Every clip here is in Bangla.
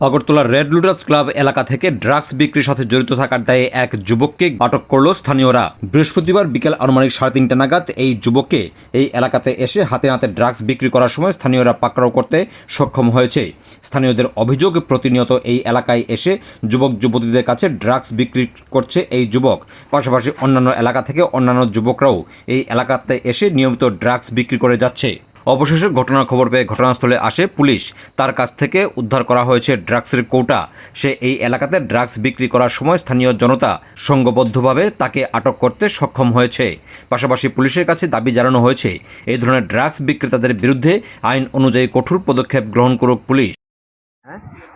আগরতলার রেড লুটাস ক্লাব এলাকা থেকে ড্রাগস বিক্রির সাথে জড়িত থাকার দায়ে এক যুবককে আটক করল স্থানীয়রা। বৃহস্পতিবার বিকেল আনুমানিক সাড়ে তিনটা নাগাদ এই যুবককে এই এলাকাতে এসে হাতে হাতে ড্রাগস বিক্রি করার সময় স্থানীয়রা পাকড়াও করতে সক্ষম হয়েছে। স্থানীয়দের অভিযোগ, প্রতিনিয়ত এই এলাকায় এসে যুবক যুবতীদের কাছে ড্রাগস বিক্রি করছে এই যুবক। পাশাপাশি অন্যান্য এলাকা থেকে অন্যান্য যুবকরাও এই এলাকাতে এসে নিয়মিত ড্রাগস বিক্রি করে যাচ্ছে। অবশেষে ঘটনার খবর পেয়ে ঘটনাস্থলে আসে পুলিশ। তার কাছ থেকে উদ্ধার করা হয়েছে ড্রাগসের কৌটা। সে এই এলাকাতে ড্রাগস বিক্রি করার সময় স্থানীয় জনতা সংঘবদ্ধভাবে তাকে আটক করতে সক্ষম হয়েছে। পাশাপাশি পুলিশের কাছে দাবি জানানো হয়েছে এই ধরনের ড্রাগস বিক্রেতাদের বিরুদ্ধে আইন অনুযায়ী কঠোর পদক্ষেপ গ্রহণ করুক পুলিশ।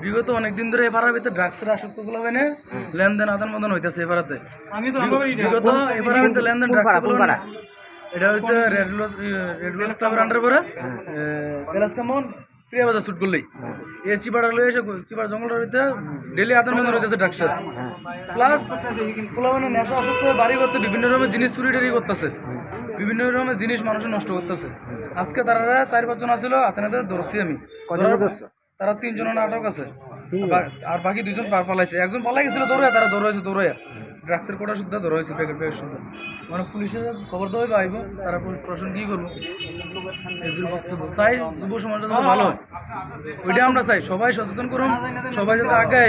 বিগত অনেকদিন ধরে এবারের ভিতরে ড্রাগসের আসক্তগুলো মানে লেনদেন আদান প্রদান হইতেছে এবারাতে বিগত এবারের ভিতরে লেনদেন ড্রাগস এটা হচ্ছে রেড লস রেড লস ক্লাবের আন্ডার পরে। বেলাস কামন প্রিয়া বাজার শুট করলেই। এই চিপাড়া লয়ে এসে চিপাড়া জঙ্গলের ভিতরে ডেলি আদান প্রদান হইতেছে ড্রাগসের প্লাস পোলা মানে নেশা আসক্ত হয়ে বাড়ি করতে বিভিন্ন রকমের জিনিস চুরি টুরি করতেছে। বিভিন্ন রকমের জিনিস মানুষের নষ্ট করতেছে। আজকে তারা চার পাঁচজন আসছিল আতেনাদের ধরছি আমি। তারা তিনজন আটক আছে। আর বাকি দুজন পার পালাইছে। একজন পালাই গেছিল দৌড়ে তারা দৌড়াইছে দৌড়াইয়া ড্রাগসের কোটা সুদ্ধা ধরা হয়েছে প্যাকেট প্যাকেট সুদ্ধা। মানে পুলিশের খবর দেওয়াই পাইব তারা প্রশ্ন প্রশাসন কি করব? বক্তব্য। চাই যুব সমাজটা ভালো হয়। ওইটা আমরা চাই। সবাই সচেতন করুন, সবাই যাতে আগে